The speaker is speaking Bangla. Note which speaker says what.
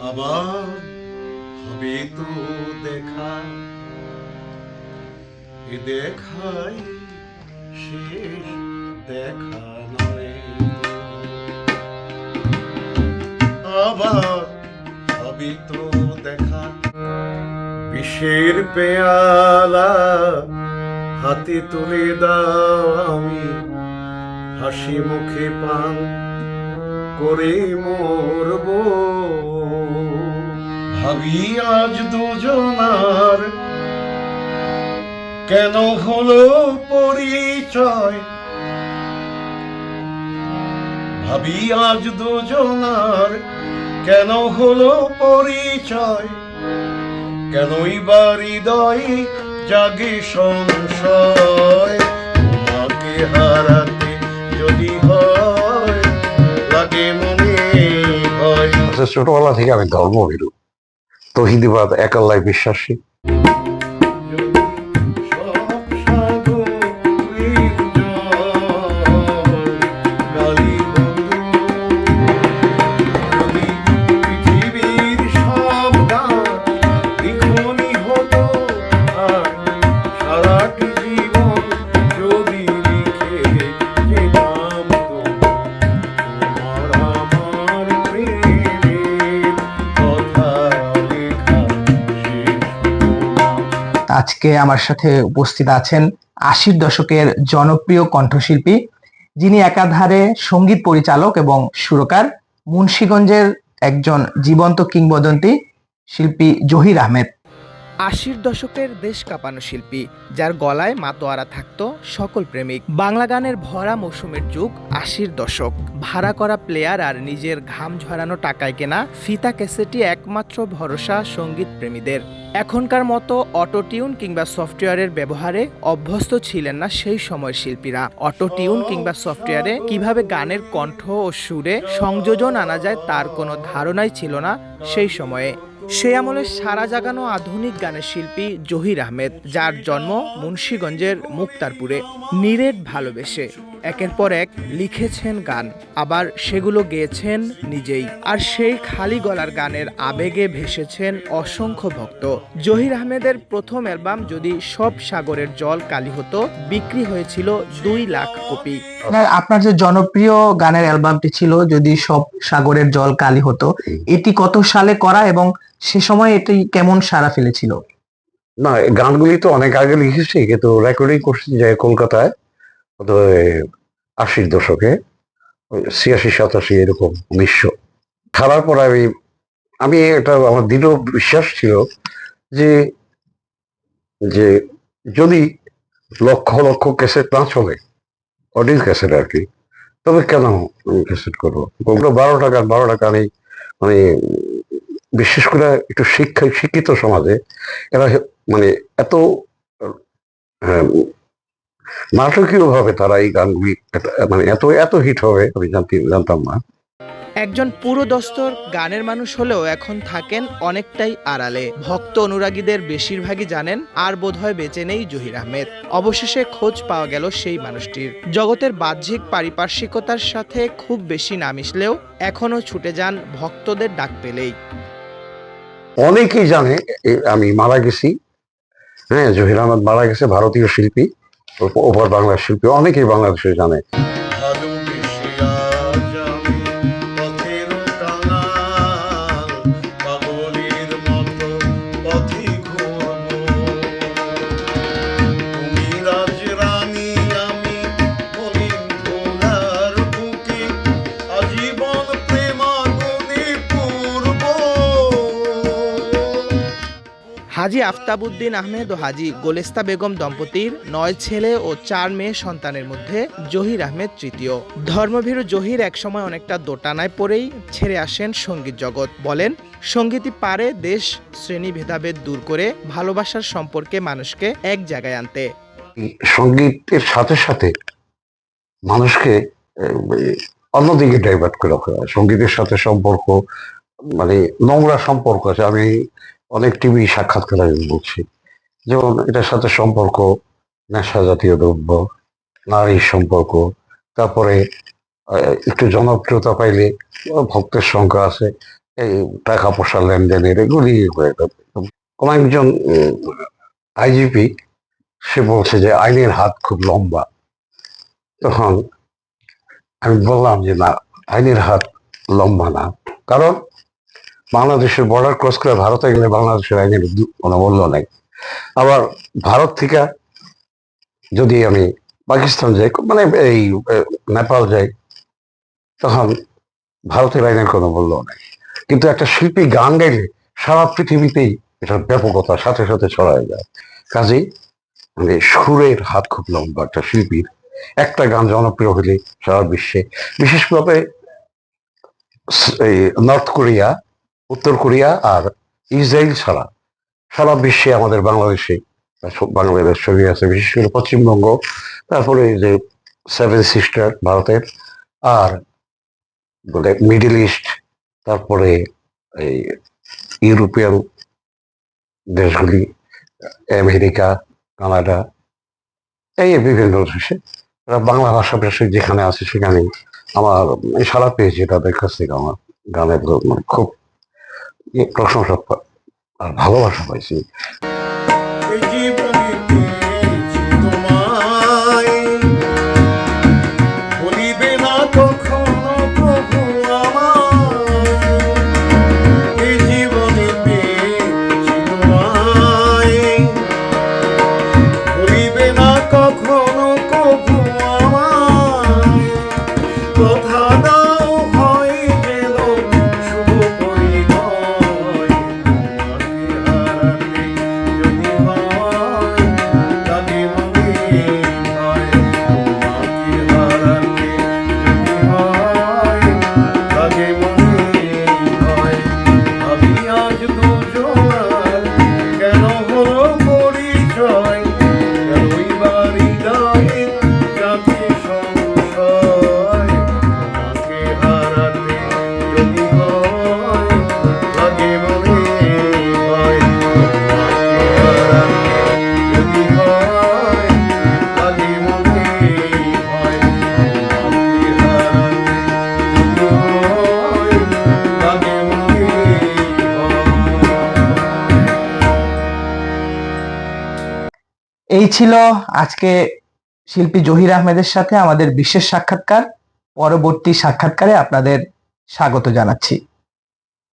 Speaker 1: আবার হবে তো দেখা। এ দেখাই শেষ দেখা নয়। আবার হবে তো দেখা। বিষের পেয়ালা হাতে তুলে দাও আমি। হাসি মুখে পান করে মরব ভাবি, আজ দুজনার। কেন হলো পরিচয়? ভাবি, আজ দুজনার। কেন হলো পরিচয়? কেনই বা হৃদয়ে জাগে সংশয়? তোমাকে হারাতে যদি হয়, লাগে মনে হয়
Speaker 2: আচ্ছা ছোটবেলা থেকে আমি ধর্মভীরু তহিদিবাদ একাল্লায় বিশ্বাসী।
Speaker 3: আজকে আমার সাথে উপস্থিত আছেন আশির দশকের জনপ্রিয় কণ্ঠশিল্পী, যিনি একাধারে সংগীত পরিচালক এবং সুরকার, মুন্সীগঞ্জের একজন জীবন্ত কিংবদন্তি শিল্পী জহির আহমেদ। আশির দশকের দেশ কাঁপানো শিল্পী, যার গলায় মাতোয়ারা থাকত সকল প্রেমিক। বাংলা গানের ভরা মৌসুমের যুগ আশির দশক। ভাড়া করা প্লেয়ার আর নিজের ঘাম ঝরানো টাকায় কেনা ফিতা ক্যাসেটই একমাত্র ভরসা সংগীত প্রেমীদের। এখনকার মতো অটো টিউন কিংবা সফটওয়্যারের ব্যবহারে অভ্যস্ত ছিলেন না সেই সময়ের শিল্পীরা। অটো টিউন কিংবা সফটওয়্যারে কীভাবে গানের কণ্ঠ ও সুরে সংযোজন আনা যায় তার কোনো ধারণাই ছিল না সেই সময়ে। সেই আমলে সারা জাগানো আধুনিক গানের শিল্পী জহির আহমেদ, যার জন্ম মুন্সীগঞ্জের মুক্তারপুরে। নিরেট ভালোবেসে। একের পর এক লিখেছেন গান আবার সেগুলো গেয়েছেন নিজেই। আর সেই খালি গলার গানের আবেগে ভেসেছেন অসংখ্য ভক্ত। জহির আহমেদের প্রথম অ্যালবাম যদি সব সাগরের জল কালি হতো বিক্রি হয়েছিল দুই লাখ কপি। আপনার যে জনপ্রিয় গানের অ্যালবামটি ছিল যদি সব সাগরের জল কালি হতো এটি কত সালে করা এবং সে সময় এটি কেমন সাড়া ফেলেছিল?
Speaker 2: না গানগুলি তো অনেক আগে লিখেছি কিন্তু রেকর্ডিং করছি যে কলকাতায়। আশির দশকে ছিয়াশি, সাতাশি এরকম উনিশশো খেলার পর আমি আমি এটা আমার দৃঢ় বিশ্বাস ছিল যে যে যদি লক্ষ লক্ষ ক্যাসেট না চলে অডিও ক্যাসেট আর কি, তবে কেন আমি ক্যাসেট করব? ওগুলো বারো টাকা বারো টাকা আমি মানে বিশেষ করে একটু শিক্ষা, শিক্ষিত সমাজে এরা মানে এত নাটকীয় ভাবে তারা এই গানগুলি মানে এত এত হিট হবে আমি জানতে জানতাম না।
Speaker 3: একজন পুরো দস্তর গানের মানুষ হলেও এখন থাকেন অনেকটাই আড়ালে। ভক্ত অনুরাগীদের বেশিরভাগই জানেন আর বোধহয় বেঁচে নেই জহির আহমেদ। অবশেষে খোঁজ পাওয়া গেল সেই মানুষটির। জগতের বাহ্যিক পারিপার্শ্বিকতার সাথে খুব বেশি না মিশলেও এখনও ছুটে যান ভক্তদের ডাক পেলেই।
Speaker 2: অনেকেই জানে আমি মারা গেছি। হ্যাঁ জহির আহমদ মারা গেছে ভারতীয় শিল্পী। ওপার বাংলার শিল্পী অনেকেই বাংলাদেশে জানে।
Speaker 3: হাজি আফতাবউদ্দিন আহমেদ ও হাজি গোলেস্তা বেগম দম্পতির নয় ছেলে ও চার মেয়ে সন্তানের মধ্যে জহির আহমেদ তৃতীয়। ধর্মভীরু জহির একসময় অনেকটা দোটানায় পড়েই ছেড়ে আসেন সংগীত জগৎ। বলেন, সঙ্গীতই পারে দেশ, শ্রেণি ভেদাভেদ দূর করে ভালোবাসার সম্পর্কে মানুষকে এক জায়গায় আনতে।
Speaker 2: সঙ্গীতের সাথে সাথে মানুষকে অন্যদিকে ডাইভার্ট করে সঙ্গীতের সাথে সম্পর্ক মানে নোংরা সম্পর্ক আছে। আমি অনেক টিভি সাক্ষাৎকার আমি বলছি, যেমন এটার সাথে সম্পর্ক, নেশা জাতীয় দ্রব্য, নারীর সম্পর্ক, তারপরে একটু জনপ্রিয়তা পাইলে ভক্তের সংখ্যা আছে, এই টাকা পয়সা লেনদেনের, এগুলি। কোনো একজন আইজিপি সে বলছে যে আইনের হাত খুব লম্বা তখন আমি বললাম যে না, আইনের হাত লম্বা না কারণ বাংলাদেশের বর্ডার ক্রস করে ভারতে গেলে বাংলাদেশের আইনের কোনো মূল্য নেই। আবার ভারত থেকে যদি আমি পাকিস্তান যাই মানে এই নেপাল যাই, তখন ভারতের আইনের কোনো মূল্য নেই। কিন্তু একটা শিল্পী গান গাইলে সারা পৃথিবীতেই এটার ব্যাপকতা সাথে সাথে ছড়ায় যায়। কাজেই মানে সুরের হাত খুব লম্বা একটা শিল্পীর। একটা গান জনপ্রিয় হলে সারা বিশ্বে, বিশেষভাবে এই নর্থ কোরিয়া উত্তর কোরিয়া আর ইসরায়েল ছাড়া সারা বিশ্বে আমাদের বাংলাদেশে, বাংলাদেশ ছবি আছে, বিশেষ করে পশ্চিমবঙ্গ, তারপরে যে সেভেন সিস্টার ভারতের আর বলে মিডল ইস্ট তারপরে এই ইউরোপিয়ান দেশগুলি, আমেরিকা, কানাডা, এই বিভিন্ন দেশে বাংলা ভাষা ভাষী যেখানে আছে সেখানে আমার সারা পেয়েছি তাদের কাছ থেকে আমার গানের মানে খুব প্রশংসা ভালোবাসা পাইছি।
Speaker 1: আজ
Speaker 3: এই ছিল আজকে শিল্পী জহির আহমেদের সাথে আমাদের বিশেষ সাক্ষাৎকার। পরবর্তী সাক্ষাৎকারে আপনাদের স্বাগত জানাচ্ছি।